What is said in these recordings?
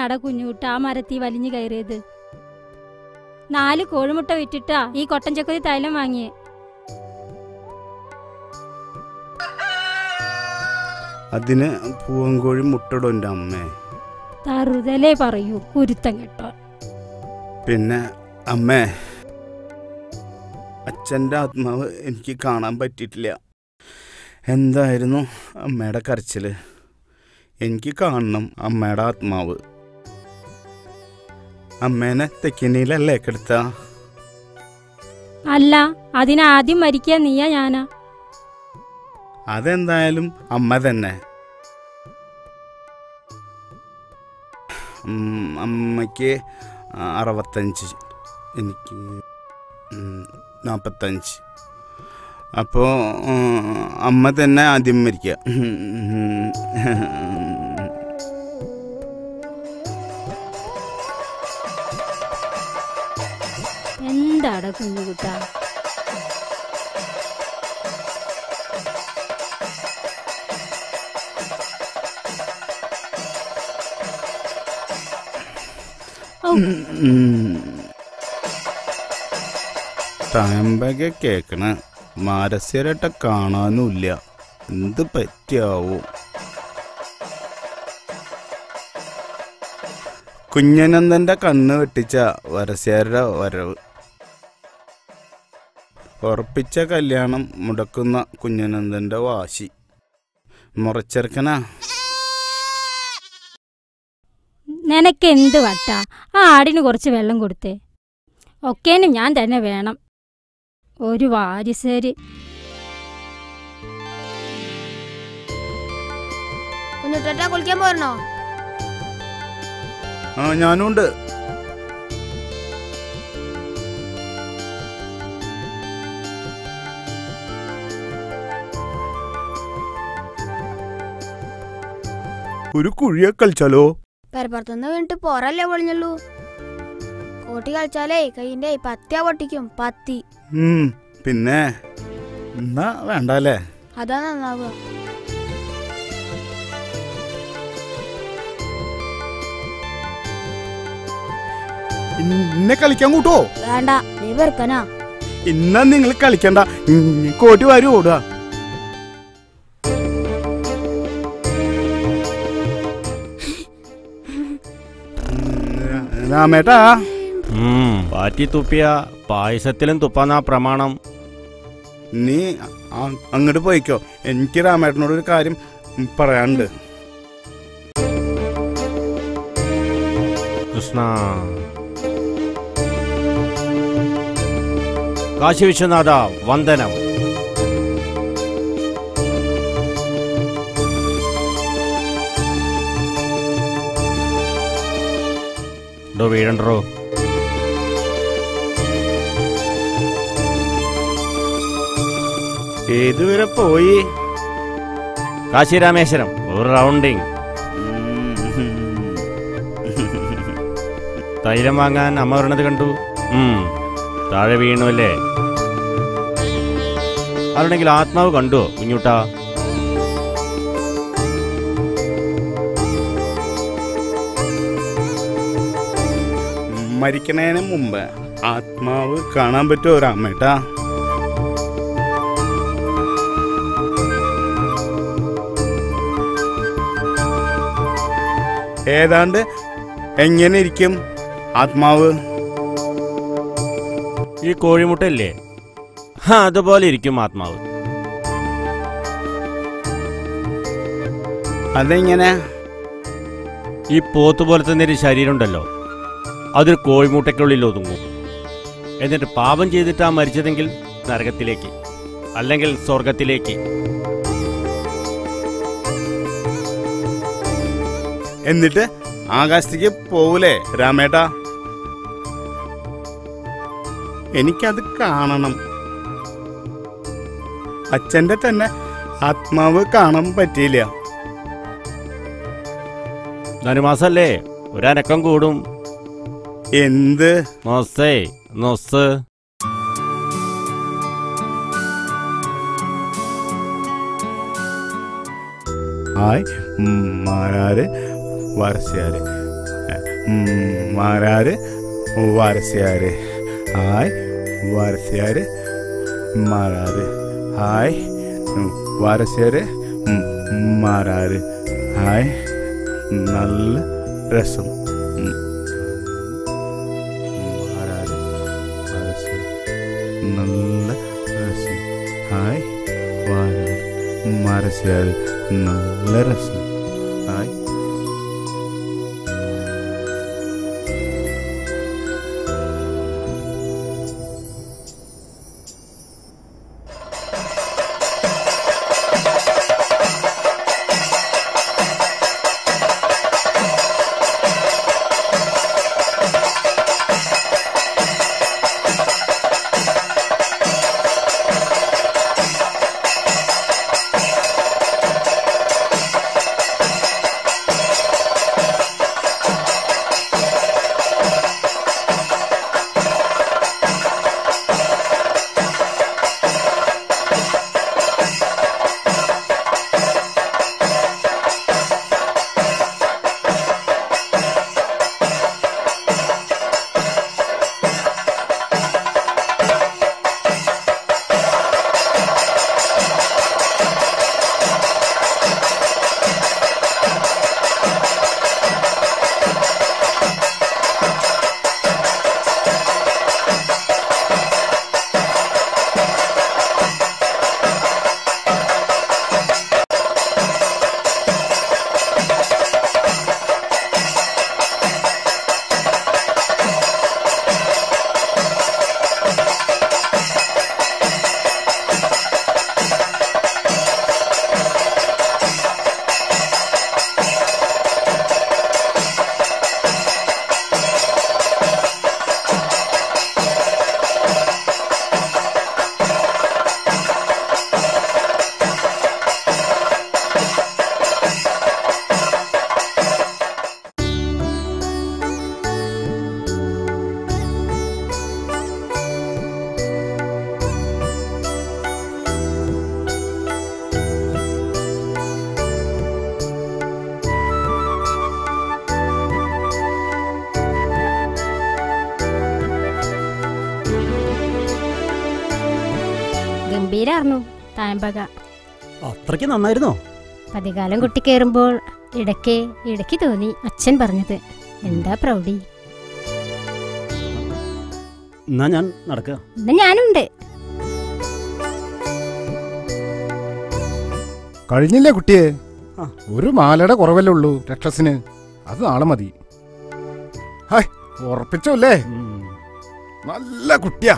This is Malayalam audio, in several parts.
എന്തിനാടാ കുഞ്ഞുകുട്ട ആ മരത്തി വലിഞ്ഞു കയറിയത്. നാല് കോഴിമുട്ട വിറ്റിട്ടാ ഈ കൊട്ടൻ ചക്കുരി തൈലം വാങ്ങിയേ. അതിന് പൂവൻകോഴി മുട്ടടോ എന്റെ അമ്മേ. തറുതലേ പറയൂ കുരുത്തം കേട്ടോ. പിന്നെ അമ്മേ അച്ഛന്റെ ആത്മാവ് എനിക്ക് കാണാൻ പറ്റിയിട്ടില്ല. എന്തായിരുന്നു അമ്മയുടെ കരച്ചിൽ എനിക്ക് കാണണം അമ്മയുടെ ആത്മാവ്. അമ്മേനെ തെക്കിനിയിലല്ലേ കെടുത്ത? അല്ല അതിനാദ്യം മരിക്കുക നീയാ ഞാനാ. അതെന്തായാലും അമ്മ തന്നെ. അമ്മയ്ക്ക് അറുപത്തഞ്ച് എനിക്ക് നാൽപ്പത്തഞ്ച് അപ്പോൾ അമ്മ തന്നെ ആദ്യം മരിക്കുക എന്താടാ കുഞ്ഞുകുട്ട തമ്പക കേക്കണ മാരസ്യരട്ട കാണാനുമില്ല എന്ത് പറ്റിയാവോ? കുഞ്ഞനന്ദന്റെ കണ്ണ് വെട്ടിച്ച വരസ്യാരുടെ വരവ്. ഉറപ്പിച്ച കല്യാണം മുടക്കുന്ന കുഞ്ഞനന്ദന്റെ വാശി. മുറച്ചെറുക്കനാ. നിനക്ക് എന്ത് വട്ടാ? ആ ആടിന് കുറച്ച് വെള്ളം കൊടുത്തേ. ഒക്കേനും ഞാൻ തന്നെ വേണം. ഒരു വാരിസേര്. കുളിക്കാൻ പോരണോ? ആ ഞാനുണ്ട്. ഒരു കുഴിയെ കളിച്ചാലോ? പെരപ്പുറത്തുനിന്ന് വീണിട്ട് പോരല്ലേ പൊളിഞ്ഞുള്ളൂ. കോട്ടി കളിച്ചാലേ കൈയിന്റെ പത്തിയാ പൊട്ടിക്കും പത്തി. പിന്നെ? എന്നാ വേണ്ടല്ലേ? അതാ നന്നാവുക ഇന്നെ കളിക്കാൻ കൂട്ടോ? വേണ്ട നീ വെറുക്കനാ. ഇന്ന നിങ്ങൾ കളിക്കണ്ട. കോട്ടി വാരി ഓടുക. രാമേട്ടാ ഉം, പാറ്റി തുപ്പിയ പായസത്തിലും തുപ്പാന്നാ പ്രമാണം. നീ അങ്ങോട്ട് പോയിക്കോ. എനിക്ക് രാമേട്ടനോട് ഒരു കാര്യം പറയാനുണ്ട്. കൃഷ്ണ. കാശി വിശ്വനാഥ വന്ദനം. ഡോ വീഴണ്ടോ? ഏതുവരെ പോയി? കാശി രാമേശ്വരം ഒരു റൗണ്ടിങ്. തൈലം വാങ്ങാൻ അമ്മ വരണത് കണ്ടു? താഴെ വീണു അല്ലേ? അല്ലെങ്കിൽ ആത്മാവ് കണ്ടോ കുഞ്ഞുട്ടാ? മരിക്കണേന് മുമ്പ് ആത്മാവ് കാണാൻ പറ്റുമോ രാമേട്ടാ? ഏതാണ്ട് എങ്ങനെ ഇരിക്കും ആത്മാവ്? ഈ കോഴിമുട്ടയില്ലേ? ആ അതുപോലെ ഇരിക്കും ആത്മാവ്. അതെങ്ങനെ? ഈ പോത്ത് തന്നെ ഒരു ശരീരം ഉണ്ടല്ലോ അതൊരു കോഴിമൂട്ടയ്ക്കുള്ളിൽ ഒതുങ്ങും. എന്നിട്ട് പാപം ചെയ്തിട്ടാ മരിച്ചതെങ്കിൽ നരകത്തിലേക്ക് അല്ലെങ്കിൽ സ്വർഗത്തിലേക്ക് എന്നിട്ട് ആകാശത്തേക്ക് പോവൂലേ രാമേട്ടാ? എനിക്കത് കാണണം. അച്ഛന്റെ തന്നെ ആത്മാവ് കാണാൻ പറ്റിയില്ല. ധനുമാസല്ലേ ഒരനക്കം കൂടും. എന്ത്? നൊസ്സേ നൊസ്. ഹായ്. മാരാര്? വാരസ്യാര്. മാരാര്? വാരസ്യാര്. ഹായ്. വാരസ്യാര്. മാരാര്. ഹായ്. വാരസ്യാര്. മാരാര്. ഹായ്. നല്ല രസം. മാരസ്യാര് നല്ല രസം ഹായ് ഗംഭീരായിരുന്നു താമ്പക അത്രയ്ക്ക് നന്നായിരുന്നോ? പതികാലം കുട്ടി കയറുമ്പോൾ ഇടയ്ക്ക് ഇടയ്ക്ക് തോന്നി അച്ഛൻ പറഞ്ഞത്. എന്താ പ്രൗഢി? എന്നാ ഞാൻ നടക്കുക. എന്നാ ഞാനുണ്ട്. കഴിഞ്ഞില്ലേ കുട്ടിയെ? ഒരു മാലയുടെ കുറവല്ലേ ഉള്ളൂ രക്ഷസിന്. അത് നാളെ മതി. ഉറപ്പിച്ചല്ലേ? നല്ല കുട്ടിയാ.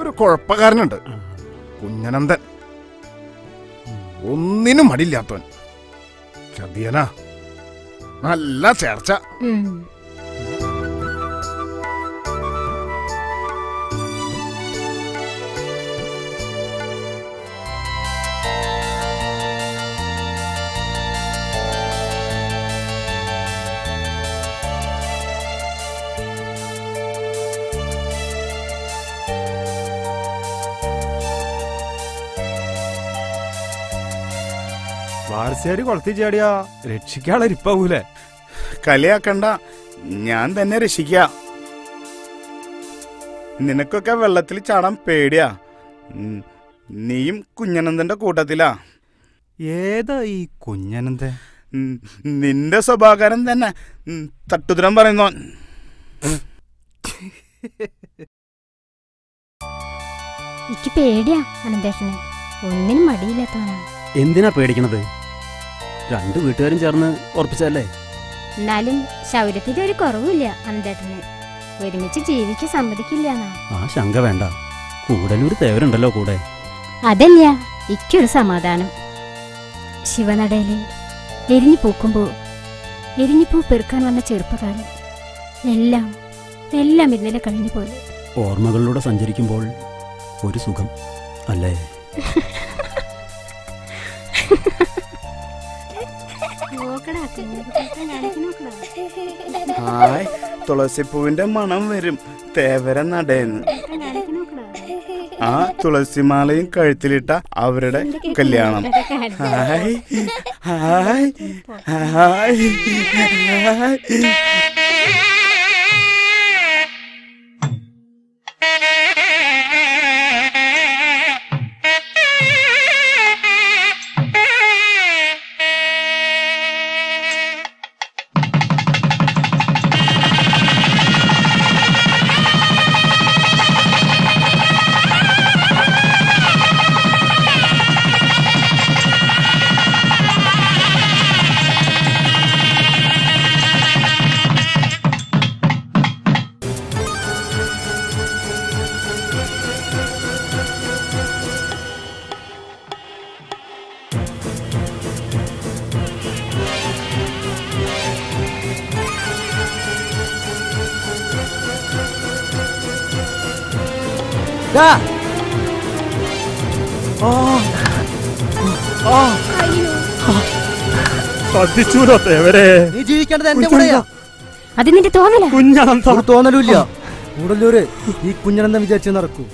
ഒരു കുഴപ്പക്കാരനുണ്ട്. കുഞ്ഞനന്ദൻ. ഒന്നിനും മടിയില്ലാത്തവൻ. ചതിയനാ. നല്ല ചേർച്ച. വാരസ്യാര് കൊളത്തി ചാടിയാ. രക്ഷിക്കാളെ ഇരിപ്പാവൂലേ? കളിയാക്കണ്ട. ഞാൻ തന്നെ രക്ഷിക്ക. നിനക്കൊക്കെ വെള്ളത്തിൽ ചാടാൻ പേടിയാ. നീയും കുഞ്ഞനന്ദന്റെ കൂട്ടത്തിലാ. ഏതാ ഈ കുഞ്ഞനന്ദ നിന്റെ സ്വഭാകരം തന്നെ. തട്ടുതരം പറയുന്നോ എനിക്ക് പേടിയാ അനന്തേഷന് ഒന്നിനും മടിയില്ലാത്തവനാണ് എന്തിനാ പേടിക്കണത്? രണ്ടു വീട്ടുകാരും ചേർന്ന് ഉറപ്പിച്ചല്ലേ എന്നാലും ശൗര്യത്തിന്റെ ഒരു കുറവില്ല അനന്തേട്ടന് ഒരുമിച്ച് ജീവിക്കാൻ സമ്മതിക്കില്ല ആ ശങ്ക വേണ്ട. കൂടലൊരു തേവരുണ്ടല്ലോ കൂടെ. അതല്ല ഇക്കൊരു സമാധാനം. ശിവനടയിൽ എരിഞ്ഞു പൂക്കുമ്പോ എരിഞ്ഞു പൂ പെറുക്കാൻ വന്ന ചെറുപ്പകാലം എല്ലാം എല്ലാം ഇന്നലെ കഴിഞ്ഞു പോലെ ഓർമ്മകളിലൂടെ സഞ്ചരിക്കുമ്പോൾ ഒരു സുഖം അല്ലേ? ഹായ് തുളസിപ്പൂവിന്റെ മണം വരും. തേവര നടേന്ന്. ആ തുളസിമാലയും കഴുത്തിലിട്ട അവരുടെ കല്യാണം. ഹായ് ഹായ് ഹായ് ഹായ്. തേവരെ നീ ജീവിക്കേണ്ടത് എന്റെ കൂടെയാ. അത് നിന്റെ തോന്നല. കുഞ്ഞാണെന്താ? ഒരു തോന്നലുമില്ല. കൂടല്ലൂര് ഈ കുഞ്ഞനെന്താ വിചാരിച്ചു നടക്കൂ.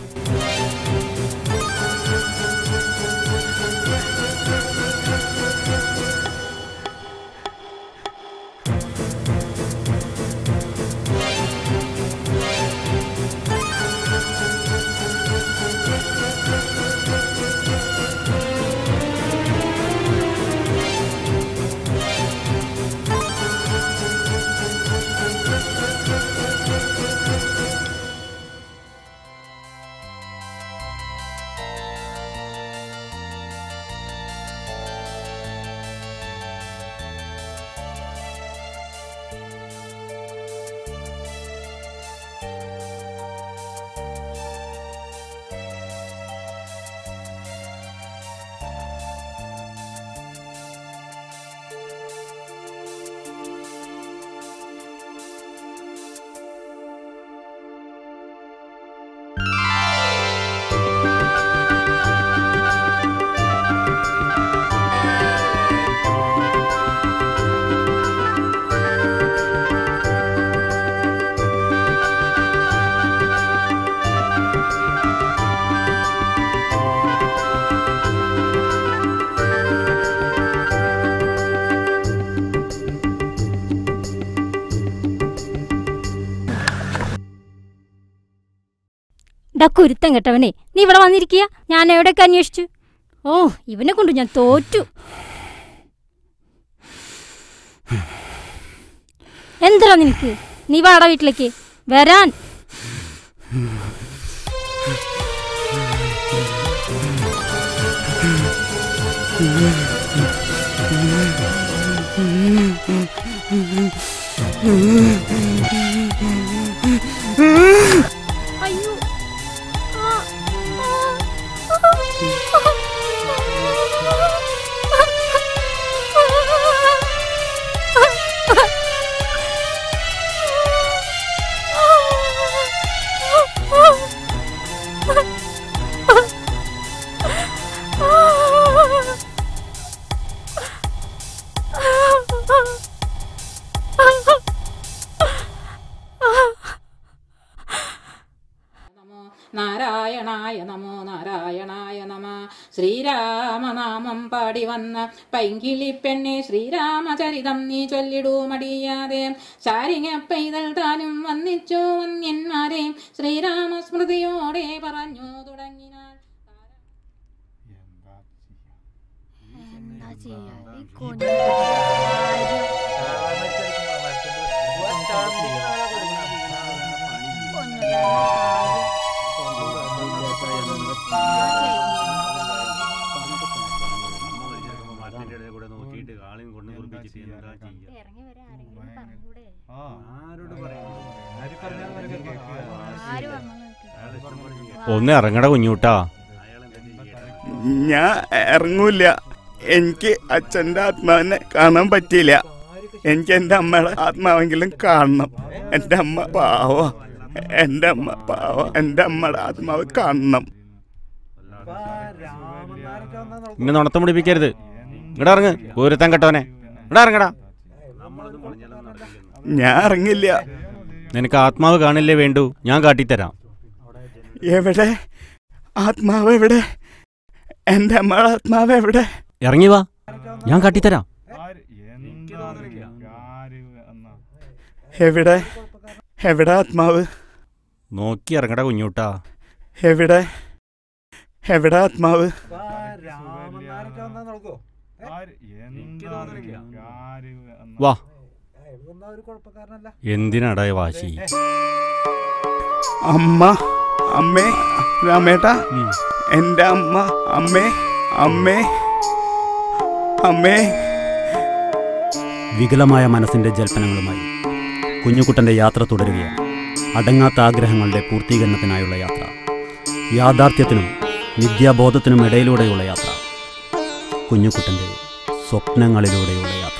കുരുത്തം കെട്ടവനെ. നീ ഇവിടെ വന്നിരിക്കുക ഞാൻ എവിടെയൊക്കെ അന്വേഷിച്ചു? ഓ ഇവനെ കൊണ്ട് ഞാൻ തോറ്റു. എന്താ നിനക്ക്? നീ വാട വീട്ടിലേക്ക്. വരാൻ. അയ്യോ പൈങ്കിളി പെണ്ണെ ശ്രീരാമചരിതം നീ ചൊല്ലിടൂ മടിയാതെ ശാരിക പൈതൽ താനും വന്നിച്ചു വന്യന്മാരെ ശ്രീരാമസ്മൃതിയോടെ പറഞ്ഞു തുടങ്ങിനാൽ എന്താ ചെയ്യാ ഒന്ന് ഇറങ്ങട കുഞ്ഞൂട്ടാ. ഞാൻ ഇറങ്ങൂല എനിക്ക് അച്ഛന്റെ ആത്മാവിനെ കാണാൻ പറ്റിയില്ല. എനിക്ക് എന്റെ അമ്മയുടെ ആത്മാവെങ്കിലും കാണണം. എന്റെ അമ്മ പാവ. എന്റെ അമ്മ പാവ. എന്റെ അമ്മയുടെ ആത്മാവ് കാണണം. ഇങ്ങനെ നുണത്തം പിടിപ്പിക്കരുത്. ഇങ്ങടെ ഇറങ്ങ്. പൂരത്താൻ കെട്ടവനെ. ഇവിടെ ഇറങ്ങടാ. ഞാൻ ഇറങ്ങില്ല. നിനക്ക് ആത്മാവ് കാണില്ലേ വേണ്ടു? ഞാൻ കാട്ടിത്തരാം. എവിടെ? ആത്മാവ് എവിടെ? എന്റെ അമ്മയുടെ ആത്മാവ് എവിടെ? ഇറങ്ങി വാ. ഞാൻ കാട്ടിത്തരാം. എവിടെ? എവിടെ ആത്മാവ്? നോക്കി ഇറങ്ങട കുഞ്ഞൂട്ടാ. എവിടെ? എവിടെ ആത്മാവ്? വാ. എന്തിനാടാ ഈ വാശി? അമ്മ അമ്മേ രാമേട്ടാ. എന്റെ അമ്മ അമ്മേ അമ്മേ അമ്മേ. വികലമായ മനസ്സിന്റെ ജൽപ്പനങ്ങളുമായി കുഞ്ഞുകുട്ടന്റെ യാത്ര തുടരുകയാണ്. അടങ്ങാത്ത ആഗ്രഹങ്ങളുടെ പൂർത്തീകരണത്തിനായുള്ള യാത്ര. യാഥാർത്ഥ്യത്തിനും മിഥ്യാബോധത്തിനും ഇടയിലൂടെയുള്ള യാത്ര. കുഞ്ഞുകുട്ടന്റെ സ്വപ്നങ്ങളിലൂടെയുള്ള യാത്ര.